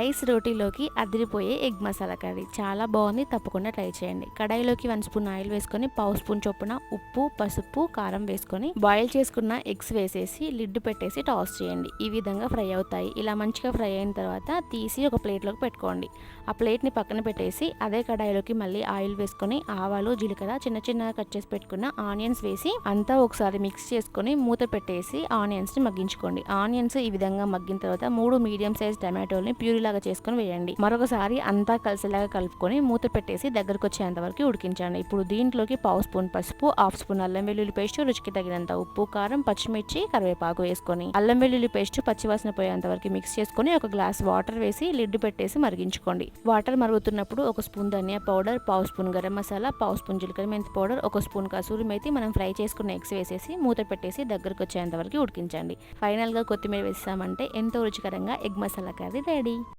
Rice రోటీలోకి అదిరిపోయే egg masala curry. చాలా బాగుంది తప్పకుండా ట్రై చేయండి. కడాయిలోకి వన్ స్పూన్ ఆయిల్ వేసుకొని పావు స్పూన్ చొప్పున ఉప్పు పసుపు కారం వేసుకొని బాయిల్ చేసుకున్న ఎగ్స్ వేసేసి లిడ్ పెట్టేసి టాస్ చేయండి. ఈ విధంగా ఫ్రై అవుతాయి. ఇలా మంచిగా ఫ్రై అయిన తర్వాత తీసి ఒక ప్లేట్లోకి పెట్టుకోండి. ఆ ప్లేట్ని పక్కన పెట్టేసి అదే కడాయిలోకి మళ్ళీ ఆయిల్ వేసుకొని ఆవాలు జీలకర్ర చిన్న చిన్నగా కట్ చేసి పెట్టుకున్న ఆనియన్స్ వేసి అంతా ఒకసారి మిక్స్ చేసుకొని మూత పెట్టేసి ఆనియన్స్ని మగ్గించుకోండి. ఆనియన్స్ ఈ విధంగా మగ్గిన తర్వాత మూడు మీడియం సైజ్ టమాటోల్ని ప్యూరిలా లాగా చేసుకొని వేయండి. మరొకసారి అంతా కలిసేలాగా కలుపుకొని మూత పెట్టేసి దగ్గరకు వచ్చేంత వరకు ఉడికించండి. ఇప్పుడు దీంట్లోకి పావు స్పూన్ పసుపు హాఫ్ స్పూన్ అల్లం వెల్లుల్లి పేస్ట్ రుచికి తగినంత ఉప్పు కారం పచ్చిమిర్చి కరివేపాకు వేసుకొని అల్లం వెల్లుల్లి పేస్ట్ పచ్చివాసన పోయేంత వరకు మిక్స్ చేసుకొని ఒక గ్లాస్ వాటర్ వేసి లిడ్ పెట్టేసి మరిగించుకోండి. వాటర్ మరుగుతున్నప్పుడు ఒక స్పూన్ ధనియా పౌడర్ పావు స్పూన్ గరం మసాలా పావు స్పూన్ జీలకర్ర మెంతి పౌడర్ ఒక స్పూన్ కసూరి మేతి మనం ఫ్రై చేసుకున్న ఎగ్స్ వేసేసి మూత పెట్టేసి దగ్గరకు వచ్చేంత వరకు ఉడికించండి. ఫైనల్గా కొత్తిమీర వేసామంటే ఎంతో రుచికరంగా ఎగ్ మసాలా కర్రీ రెడీ.